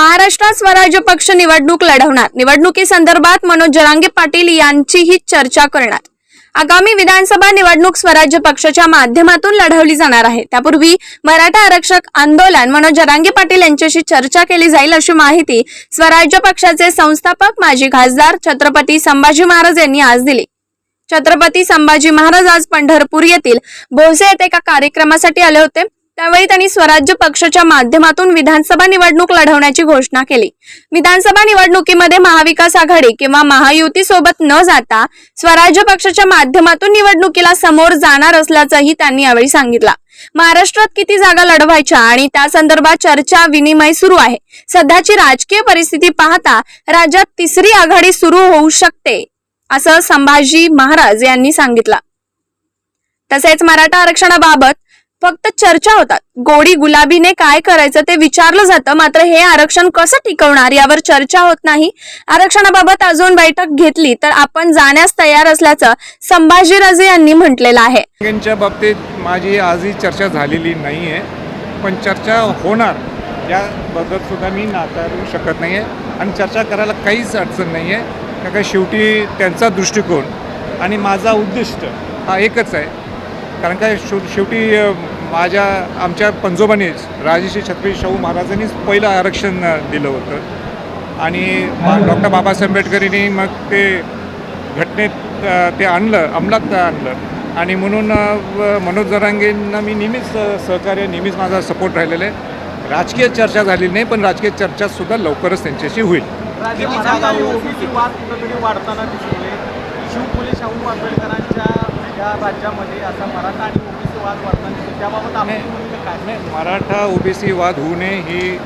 महाराष्ट्रात स्वराज्य पक्ष निवडणूक लढवणार. निवडणुकीसंदर्भात मनोज जरांगे पाटील यांचीही चर्चा करणार. आगामी विधानसभा निवडणूक स्वराज्य पक्षाच्या माध्यमातून लढवली जाणार आहे. त्यापूर्वी मराठा आरक्षक आंदोलन मनोज जरांगे पाटील यांच्याशी चर्चा केली जाईल अशी माहिती स्वराज्य पक्षाचे संस्थापक माजी खासदार छत्रपती संभाजी महाराज यांनी आज दिली. छत्रपती संभाजी महाराज आज पंढरपूर येथील भोसे येथे एका कार्यक्रमासाठी आले होते. त्यावेळी त्यांनी स्वराज्य पक्षाच्या माध्यमातून विधानसभा निवडणूक लढवण्याची घोषणा केली. विधानसभा निवडणुकीमध्ये महाविकास आघाडी किंवा महायुती सोबत न जाता स्वराज्य पक्षाच्या माध्यमातून निवडणुकीला समोर जाणार असल्याचंही त्यांनी यावेळी सांगितलं. महाराष्ट्रात किती जागा लढवायच्या आणि त्या संदर्भात चर्चा विनिमय सुरू आहे. सध्याची राजकीय परिस्थिती पाहता राज्यात तिसरी आघाडी सुरू होऊ शकते असं संभाजी महाराज यांनी सांगितलं. तसेच मराठा आरक्षणाबाबत फक्त चर्चा होतात. गोडी गुलाबीने काय करायचं ते विचारलं जातं मात्र हे आरक्षण कसं टिकवणार यावर चर्चा होत नाही. आरक्षणाबाबत अजून बैठक घेतली तर आपण जाण्यास तयार असल्याचं संभाजीराजे यांनी म्हटलेलं आहे. यांच्या बाबतीत माझी आजही चर्चा झालेली नाही आहे पण चर्चा होणार याबद्दल सुद्धा मी नाकारू शकत नाही आहे आणि चर्चा करायला काहीच अडचण नाही आहे कारण का शेवटी त्यांचा दृष्टिकोन आणि माझा उद्दिष्ट हा एकच आहे. कारण काय शेव शेवटी माझ्या आमच्या पंजोबानेच राजेश्री छत्रपती शाहू महाराजांनीच पहिलं आरक्षण दिलं होतं. आणि डॉक्टर बाबासाहेब आंबेडकरांनी मग ते घटनेत ते आणलं अंमलात आणलं. आणि म्हणून मनोज जरांगेंना मी नेहमीच सहकार्य नेहमीच माझा सपोर्ट राहिलेला आहे. राजकीय चर्चा झाली नाही पण राजकीय चर्चासुद्धा लवकरच त्यांच्याशी होईल. वाढताना दिसून शाहू आंबेडकरांच्या या राज्यामध्ये असा मराठा आणि ओबीसी वाद वाढताना त्याबाबत. भूमिका काय? मराठा ओबीसी वाद होऊ नये ही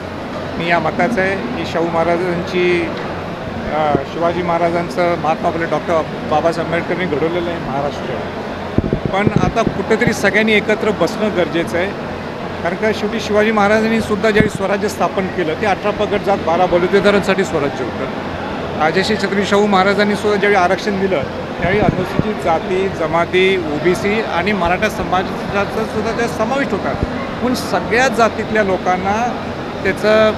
मी या मताचं आहे. ही शाहू महाराजांची शिवाजी महाराजांचं महात्मा फुले डॉक्टर बाबासाहेब आंबेडकरांनी घडवलेलं आहे महाराष्ट्र. पण आता कुठेतरी सगळ्यांनी एकत्र बसणं गरजेचं आहे. कारण का शेवटी शिवाजी महाराजांनी सुद्धा ज्यावेळी स्वराज्य स्थापन केलं ते अठरा पगड जात बारा बलुतेदारांसाठी स्वराज्य होतं. राजश्री छत्रपती शाहू महाराजांनी सुद्धा ज्यावेळी आरक्षण दिलं त्यावेळी अनुसूचित जाती जमाती ओबीसी आणि मराठा समाजाचा सुद्धा त्या समाविष्ट होतात. पण सगळ्या जातीतल्या लोकांना त्याचं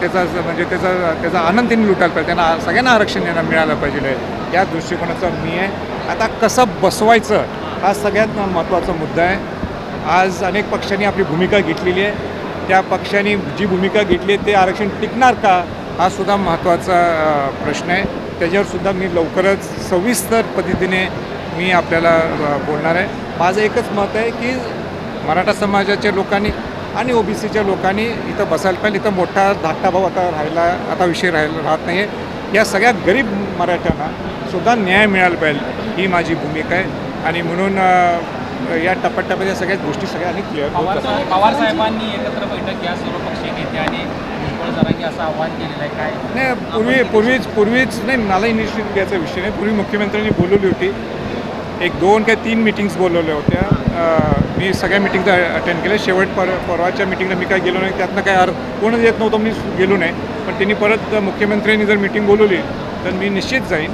त्याचा म्हणजे त्याचा त्याचा आनंद त्यांनी लुटायला पाहिजे. त्यांना सगळ्यांना आरक्षण यांना मिळालं पाहिजे. या दृष्टिकोनाचा मी आहे. आता कसं बसवायचं हा सगळ्यात महत्त्वाचा मुद्दा आहे. आज अनेक पक्षांनी आपली भूमिका घेतलेली आहे. त्या पक्षांनी जी भूमिका घेतली आहे ते आरक्षण टिकणार का? हा सुद्धा महत्त्वाचा प्रश्न आहे. त्याच्यावर सुद्धा मी लवकरच सविस्तर पद्धतीने मी आपल्याला बोलणार आहे. माझं एकच मत आहे की मराठा समाजाच्या लोकांनी आणि ओबीसीच्या लोकांनी इथं बसायला पाहिजे. इथं मोठा धाकटा भाऊ आता राहिला आता विषय राहिला राहत नाही आहे या सगळ्या गरीब मराठ्यांना सुद्धा न्याय मिळाला पाहिजे ही माझी भूमिका आहे. आणि म्हणून या टप्प्याटप्प्यात या सगळ्या गोष्टी सगळ्यांनी क्लिअर पवार साहेबांनी एकत्र बैठक घ्या सर्व पक्षीय नेते आणि असं आव्हान केलेलं आहे? काय? नाही पूर्वी पूर्वीच पूर्वीच नाही मलाही निश्चित घ्यायचा विषय नाही. पूर्वी मुख्यमंत्र्यांनी बोलवली होती. एक दोन काय तीन मिटिंग्स बोलवल्या होत्या. मी सगळ्या मिटिंग्स अटेंड केल्या. शेवट पर परवाच्या मिटिंगला मी काय गेलो नाही. त्यातनं काय अर्थ कोणच येत नव्हतं मी गेलो नाही. पण त्यांनी परत मुख्यमंत्र्यांनी जर मिटिंग बोलवली तर मी निश्चित जाईन.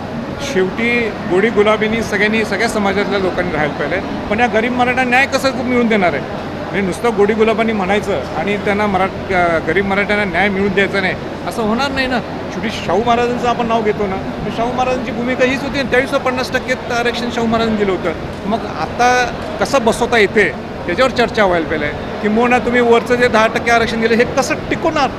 शेवटी गोडी गुलाबीनी सगळ्यांनी सगळ्या समाजातल्या लोकांनी राहायला पाहिजे पण या गरीब मराठा न्याय कसं मिळवून देणार आहे? म्हणजे नुसतं गोडी गुलाबांनी म्हणायचं आणि त्यांना मराठ गरीब मराठ्यांना न्याय मिळून द्यायचा नाही. असं होणार नाही ना. शेवटी शाहू महाराजांचं आपण नाव घेतो ना. तर शाहू महाराजांची भूमिका हीच होती आणि त्यावेळेस पन्नास टक्के आरक्षण शाहू महाराजांनी दिलं होतं. मग आता कसं बसवता येते? त्याच्यावर चर्चा व्हायला पाहिजे. किंबहुना तुम्ही वरचं जे दहा टक्के आरक्षण दिलं हे कसं टिकवणार?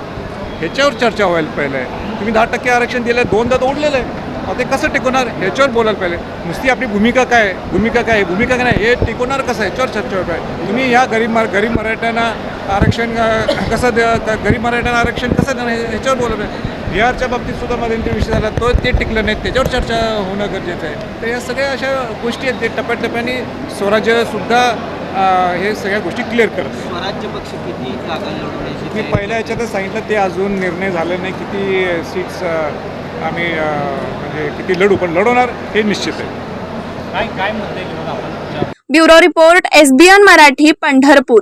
ह्याच्यावर चर्चा व्हायला पाहिजे. तुम्ही दहा टक्के आरक्षण दिलं दोनदा तर ओढलेलं आहे. ते कसं टिकवणार? ह्याच्यावर बोलायला पाहिजे. नुसती आपली भूमिका काय? भूमिका काय? भूमिका काय नाही? हे टिकवणार कसं आहे? याच्यावर चर्चा पाहिजे तुम्ही ह्या गरीब मर गरीब मराठ्यांना आरक्षण कसं द्या क- गरीब मराठ्यांना आरक्षण कसं देणार? हे- ह्याच्यावर बोलायला पाहिजे. बिहारच्या बाबतीत सुद्धा मध्यंतरी विषय झाला तो ते टिकलं नाही त्याच्यावर चर्चा होणं गरजेचं आहे. तर या सगळ्या अशा गोष्टी आहेत ते टप्प्याटप्प्याने स्वराज्यसुद्धा हे सगळ्या गोष्टी क्लिअर करत स्वराज्य पक्ष किती जागा लढवण्याची मी पहिल्या याच्यातच सांगितलं ते अजून निर्णय झाले नाही. किती सीट्स आम्ही म्हणजे किती लढू पण लढवणार हे निश्चित आहे. काय काय मुद्दे घेऊन आपण? Bureau report SBN Marathi Pandharpur.